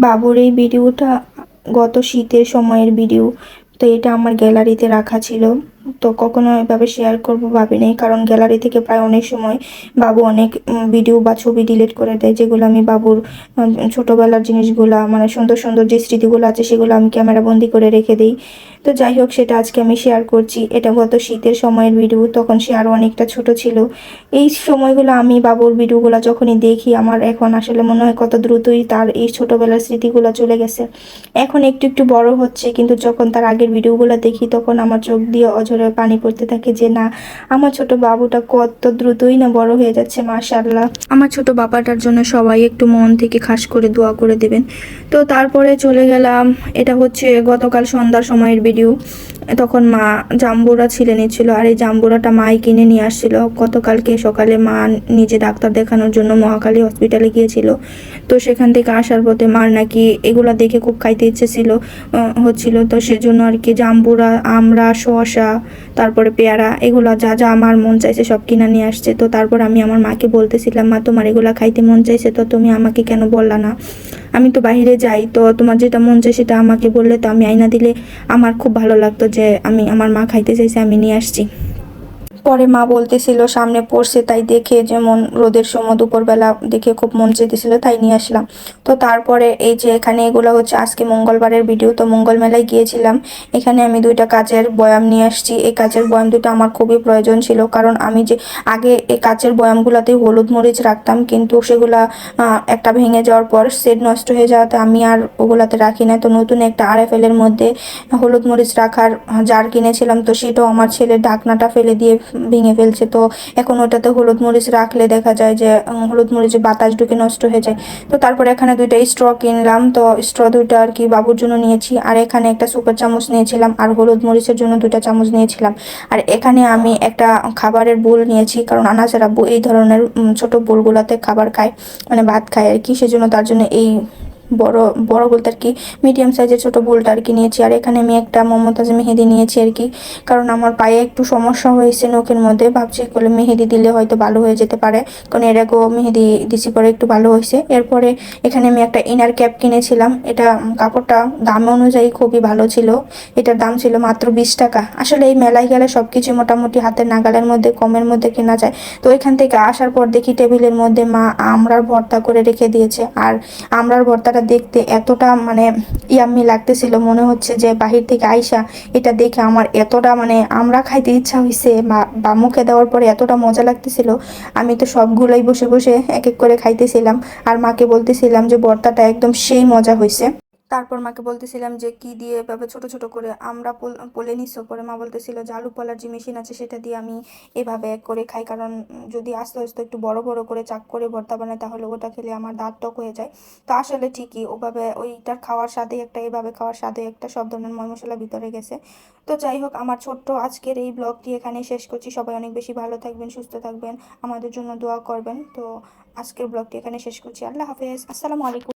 বাবুর এই ভিডিওটা গত শীতের সময়ের ভিডিও তো এটা আমার গ্যালারিতে রাখা ছিল। তো কখনো এভাবে শেয়ার করব ভাবিনি কারণ গ্যালারি থেকে প্রায় অনেক সময় বাবু অনেক ভিডিও বা ছবি ডিলিট করে দেয়, যেগুলো আমি বাবুর ছোটবেলার জিনিসগুলা মানে সুন্দর সুন্দর যে স্মৃতিগুলো আছে, সেগুলো আমি ক্যামেরা বন্দি করে রেখে দিই। তো যাই হোক, সেটা আজকে আমি শেয়ার করছি। এটা গত শীতের সময়ের ভিডিও তখন সে আরও অনেকটা ছোট ছিল। এই সময়গুলো আমি বাবুর ভিডিওগুলো যখনই দেখি, আমার এখন আসলে মনে হয় কত দ্রুতই তার এই ছোটবেলার স্মৃতিগুলো চলে গেছে। এখন একটু একটু বড় হচ্ছে, কিন্তু যখন তার আগের ভিডিওগুলো দেখি, তখন আমার চোখ দিয়ে অঝরে পানি পড়তে থাকে যে না, আমার ছোট বাবুটা কত দ্রুতই না বড় হয়ে যাচ্ছে মাশাল্লাহ আমার ছোট বাবাটার জন্য সবাই একটু মন থেকে খাস করে দোয়া করে দেবেন। তো তারপরে চলে গেলাম, এটা হচ্ছে গতকাল সন্ধ্যার সময়ের ভিডিও তখন মা জাম্বুরা ছিলে নিচ্ছিল, আর এই জাম্বুরাটা মাই কিনে নিয়ে আসছিল। গতকালকে সকালে মা নিজে ডাক্তার দেখানোর জন্য মহাকালী হসপিটালে গিয়েছিল। তো সেখান থেকে আসার পথে মার নাকি এগুলো দেখে খুব খাইতে ইচ্ছে ছিল হচ্ছিল। তো সেজন্য আর কি জাম্বুরা আমড়া শসা তারপরে পেয়ারা, এগুলো যা যা আমার মন চাইছে সব কিনা নিয়ে আসছে। তো তারপর আমি আমার মাকে বলতেছিলাম, মা, তোমার এগুলো খাইতে মন চাইছে তো তুমি আমাকে কেন বললা না? আমি তো বাহিরে যাই, তো তোমার যেটা মন চাই সেটা আমাকে বললে তো আমি আইনা দিলে আমার খুব ভালো লাগতো যে আমি, আমার মা খাইতে চাইছে, আমি নিয়ে আসছি। পরে মা বলতেছিল, সামনে পড়ছে, তাই দেখে যেমন রোদের সময় দুপুরবেলা দেখে খুব মন চেতেছিল তাই নিয়ে আসলাম। তো তারপরে এই যে এখানে এগুলো হচ্ছে, আজকে মঙ্গলবারের ভিডিও তো মঙ্গল মেলায় গিয়েছিলাম। এখানে আমি দুইটা কাচের বয়াম নিয়ে আসছি। এই কাচের বয়াম দুটো আমার খুবই প্রয়োজন ছিল, কারণ আমি যে আগে এই কাচের বয়ামগুলোতে হলুদ মরিচ রাখতাম, কিন্তু সেগুলা একটা ভেঙে যাওয়ার পর সেট নষ্ট হয়ে যাওয়াতে আমি আর ওগুলাতে রাখি না। তো নতুন একটা আরএফএল এর মধ্যে হলুদ মরিচ রাখার জার কিনেছিলাম, তো সেটাও আমার ছেলের ঢাকনাটা ফেলে দিয়ে ভেঙে ফেলছে। তো এখন ওটাতে হলুদ মরিচ রাখলে দেখা যায় যে হলুদ মরিচে বাতাস ঢুকে নষ্ট হয়ে যায়। তো তারপর এখানে দুইটা স্ট্র কিনলাম। তো স্ট্র দুইটা আর কি বাবুর জন্য নিয়েছি। আর এখানে একটা সুপার চামচ নিয়েছিলাম। আর হলুদ মরিচের জন্য দুইটা চামচ নিয়েছিলাম। আর এখানে আমি একটা খাবারের বোল নিয়েছি। কারণ আনাসের আব্বু এই ধরনের ছোট বোলগুলোতে খাবার খায়। মানে ভাত খায় আর কি। সেজন্য তার জন্য এই বড় বড় বলতে আর কি মিডিয়াম সাইজের ছোট বোলটা আর কি নিয়েছি। আর এখানে আমি একটা মমতাজ মেহেদি নিয়েছি আর কি। কারণ আমার পায়ে একটু সমস্যা হয়েছে নখের মধ্যে। ভাবছি করলে মেহেদি দিলে হয়তো ভালো হয়ে যেতে পারে। কারণ এর আগেও মেহেদি দিছি পরে একটু ভালো হয়েছে। এরপরে এখানে আমি একটা ইনার ক্যাপ কিনেছিলাম। এটা কাপড়টা দাম অনুযায়ী খুবই ভালো ছিল। এটার দাম ছিল মাত্র বিশ টাকা। আসলে এই মেলায় গেলে সব কিছু মোটামুটি হাতের নাগালের মধ্যে, কমের মধ্যে কেনা যায়। তো এখান থেকে আসার পর দেখি টেবিলের মধ্যে মা আমড়ার ভর্তা করে রেখে দিয়েছে। আর আমরার আমড়ার ভর্তাটা দেখতে এতটা মানে ইয়াম্মি লাগতেছিল। মনে হচ্ছে যে বাহির থেকে আইসা এটা দেখে আমার এতটা মানে আমরা খাইতে ইচ্ছা হয়েছে বা মুখে দেওয়ার পরে এতটা মজা লাগতেছিল। আমি তো সবগুলোই বসে বসে এক এক করে খাইতেছিলাম। আর মাকে বলতেছিলাম যে, বর্তাটা একদম সেই মজা হয়েছে তারপর মাকে বলতেছিলাম যে, কি দিয়ে এভাবে ছোট ছোট করে আমরা পোল- নিছো? পরে মা বলতেছিল যে আলু পোলার যে মেশিন আছে সেটা দিয়ে আমি এভাবে করে খাই। কারণ যদি আস্তে আস্তে একটু বড় বড় করে চাক করে ভর্তা বানাই, তাহলে ওটা খেলে আমার দাঁত টক হয়ে যায়। তো আসলে ঠিকই, ওভাবে ওইটার খাওয়ার স্বাদে একটা, এভাবে খাওয়ার স্বাদে একটা সব ধরনের ময় মশলা ভিতরে গেছে। তো যাই হোক, আমার ছোট্ট আজকের এই ব্লগটি এখানে শেষ করছি। সবাই অনেক বেশি ভালো থাকবেন, সুস্থ থাকবেন, আমাদের জন্য দোয়া করবেন। তো আজকের ব্লগটি এখানে শেষ করছি। আল্লাহ হাফেজ। আসসালামু আলাইকুম।